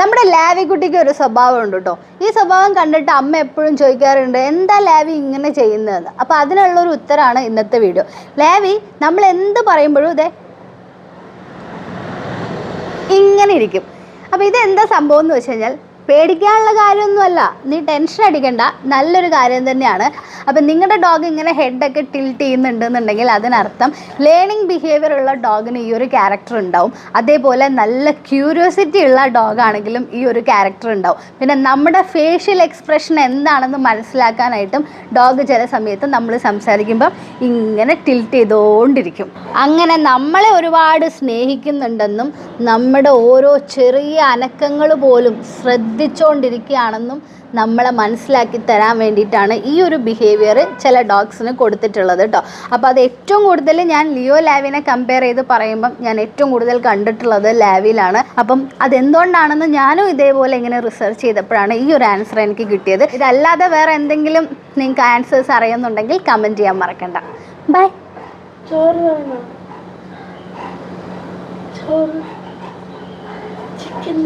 നമ്മുടെ ലാവി കുട്ടിക്ക് ഒരു സ്വഭാവം ഉണ്ട് കേട്ടോ ഈ സ്വഭാവം കണ്ടിട്ട് അമ്മ എപ്പോഴും ചോദിക്കാറുണ്ട് എന്താ ലാവി ഇങ്ങനെ ചെയ്യുന്നതെന്ന്? അപ്പോൾ അതിനുള്ള ഒരു ഉത്തരമാണ് ഇന്നത്തെ വീഡിയോ. ലാവി നമ്മൾ എന്ത് പറയുമ്പോഴും ഇതേ ഇങ്ങനെ ഇരിക്കും. അപ്പോൾ ഇത് എന്താ സംഭവം എന്ന് വെച്ച് കഴിഞ്ഞാൽ പേടിക്കാനുള്ള കാര്യമൊന്നുമല്ല. നീ ടെൻഷൻ അടിക്കണ്ട. നല്ലൊരു കാര്യം തന്നെയാണ്. അപ്പം നിങ്ങളുടെ ഡോഗ് ഇങ്ങനെ ഹെഡൊക്കെ ടിൽറ്റ് ചെയ്യുന്നുണ്ടെന്നുണ്ടെങ്കിൽ അതിനർത്ഥം ലേണിംഗ് ബിഹേവിയർ ഉള്ള ഡോഗിന് ഈ ഒരു ക്യാരക്ടർ ഉണ്ടാവും. അതേപോലെ നല്ല ക്യൂരിയോസിറ്റി ഉള്ള ഡോഗാണെങ്കിലും ഈ ഒരു ക്യാരക്ടർ ഉണ്ടാവും. പിന്നെ നമ്മുടെ ഫേഷ്യൽ എക്സ്പ്രഷൻ എന്താണെന്ന് മനസ്സിലാക്കാനായിട്ടും ഡോഗ് ചില സമയത്ത് നമ്മൾ സംസാരിക്കുമ്പോൾ ഇങ്ങനെ ടിൽറ്റ് ചെയ്തുകൊണ്ടിരിക്കും അങ്ങനെ നമ്മളെ ഒരുപാട് സ്നേഹിക്കുന്നുണ്ടെന്നും നമ്മുടെ ഓരോ ചെറിയ അനക്കങ്ങൾ പോലും ശ്രദ്ധിച്ചുകൊണ്ടിരിക്കുകയാണെന്നും നമ്മളെ മനസ്സിലാക്കി തരാൻ വേണ്ടിയിട്ടാണ് ഈ ഒരു ബിഹേവിയർ ചില ഡോഗ്സിന് കൊടുത്തിട്ടുള്ളത് കേട്ടോ അപ്പോൾ അത് ഏറ്റവും കൂടുതൽ ഞാൻ ലിയോ ലാവിനെ കമ്പയർ ചെയ്ത് പറയുമ്പം ഞാൻ ഏറ്റവും കൂടുതൽ കണ്ടിട്ടുള്ളത് ലാവിലാണ്. അപ്പം അതെന്തുകൊണ്ടാണെന്ന് ഞാനും ഇതേപോലെ ഇങ്ങനെ റിസർച്ച് ചെയ്തപ്പോഴാണ് ഈ ഒരു ആൻസർ എനിക്ക് കിട്ടിയത്. ഇതല്ലാതെ വേറെ എന്തെങ്കിലും നിങ്ങൾക്ക് ആൻസേഴ്സ് അറിയുന്നുണ്ടെങ്കിൽ കമന്റ് ചെയ്യാൻ മറക്കണ്ട. ബൈ ചോറ് ചോറ്. ചിക്കൻ